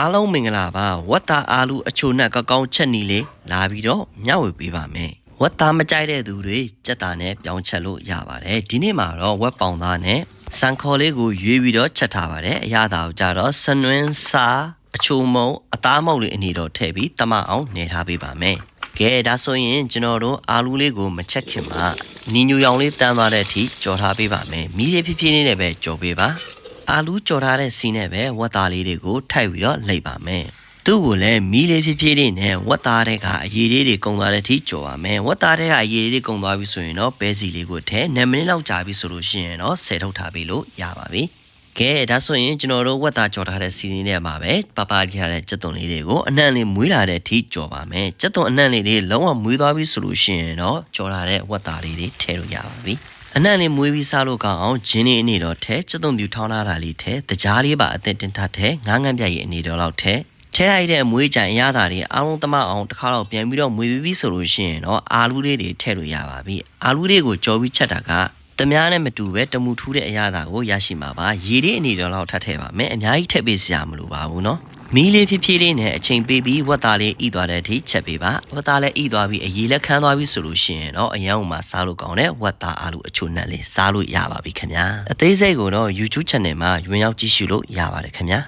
အားလုံးမင်္ဂလာပါဝတ်သားအာလူအချိုနဲ့ကောက်ကောင်းချက်နီလေးလာပြီးတော့မျှဝေပေးပါမယ်ဝတ်သားမကြိုက်တဲ့သူတွေစက်တာနဲ့ပြောင်းချက်လို့ရပါတယ်ဒီနေ့မှာတော့ဝက်ပေါင်သားနဲ့စံခေါ်လေးကိုရွေးပြီးတော့ချက်ထားပါတယ်အရသာကိုကြတော့စနွင်းစာအချိုမုံအသားမုံလေးအနေတော့ထည့်ပြီးတမအောင်နေထားပေးပါမယ်ကဲဒါဆိုရင်ကျွန်တော်တို့အာလူလေးကိုမချက်ခင်မှာနီညူရောင်လေးတန်းသွားတဲ့အထိကြော်ထားပေးပါမယ်မီးလေးဖြည်းဖြည်းလေးနဲ့ပဲကြော်ပေးပါ အာလူကြော်ထားတဲ့စီနဲ့ပဲဝက်သားလေးတွေကိုထိုက်ပြီးတော့လှိပ်ပါမယ်။သူ့ကိုလည်းမီးလေးဖြည်းဖြည်းလေးနဲ့ဝက်သားတွေကအရည်လေးတွေကုံသွားတဲ့အထိကြော်ပါမယ်။ဝက်သားတွေကအရည်လေးတွေကုံသွားပြီဆိုရင်တော့ပဲစီလေးကိုထည့်9မိနစ်လောက်ကြာပြီဆိုလို့ရှိရင်တော့ဆယ်ထုတ်ထားပြီလို့ရပါပြီ။ကဲဒါဆိုရင်ကျွန်တော်တို့ဝက်သားကြော်ထားတဲ့စီလေးနဲ့မှာပဲပပကြီးထားတဲ့ကြက်သွန်လေးတွေကိုအနှံ့လေးမွေးလာတဲ့အထိကြော်ပါမယ်။ကြက်သွန်အနှံ့လေးတွေလုံးဝမွေးသွားပြီဆိုလို့ရှိရင်တော့ကြော်ထားတဲ့ဝက်သားလေးတွေထည့်လို့ရပါပြီ။ အနှံ့လေးမွေးပြီးစားလို့ကောင်းအောင်ဂျင်းလေးအနေတော့ထဲစက်သွုံပြူထောင်းထားတာလေးထဲတကြားလေးပါအသစ်တင်ထားထဲငားငန်းပြတ်ရဲ့အနေတော့လောက်ထဲထဲလိုက်တဲ့အမွေးကြံအရသာတွေအားလုံးသမအောင်တစ်ခါတော့ပြန်ပြီးတော့မွေးပြီးပြီဆိုလို့ရှိရင်တော့အာလူလေးတွေထည့်လို့ရပါပြီအာလူလေးကိုကြော်ပြီးချက်တာကတမားနဲ့မတူပဲတမူထူးတဲ့အရာသာကိုရရှိမှာပါရေလေးအနေတော်လောက်ထပ်ထည့်ပါမယ်အများကြီးထည့်ပေးစရာမလိုပါဘူးเนาะ မီးလေးဖြည်းဖြည်းလေးနဲ့အချိန်ပေးပြီးဝက်သားလေးဤသွားတဲ့အထိချက်ပေးပါဝက်သားလေးဤသွားပြီးအရေးလက်ခန်းသွားပြီးဆိုလို့ရှိရင်တော့အရန်ဥမှာစားလို့ကောင်းတဲ့ဝက်သားအားလို့အချိုနဲ့လေးစားလို့ရပါပြီခင်ဗျာအသေးစိတ်ကိုတော့ YouTube channel မှာဝင်ရောက်ကြည့်ရှုလို့ရပါတယ်ခင်ဗျာ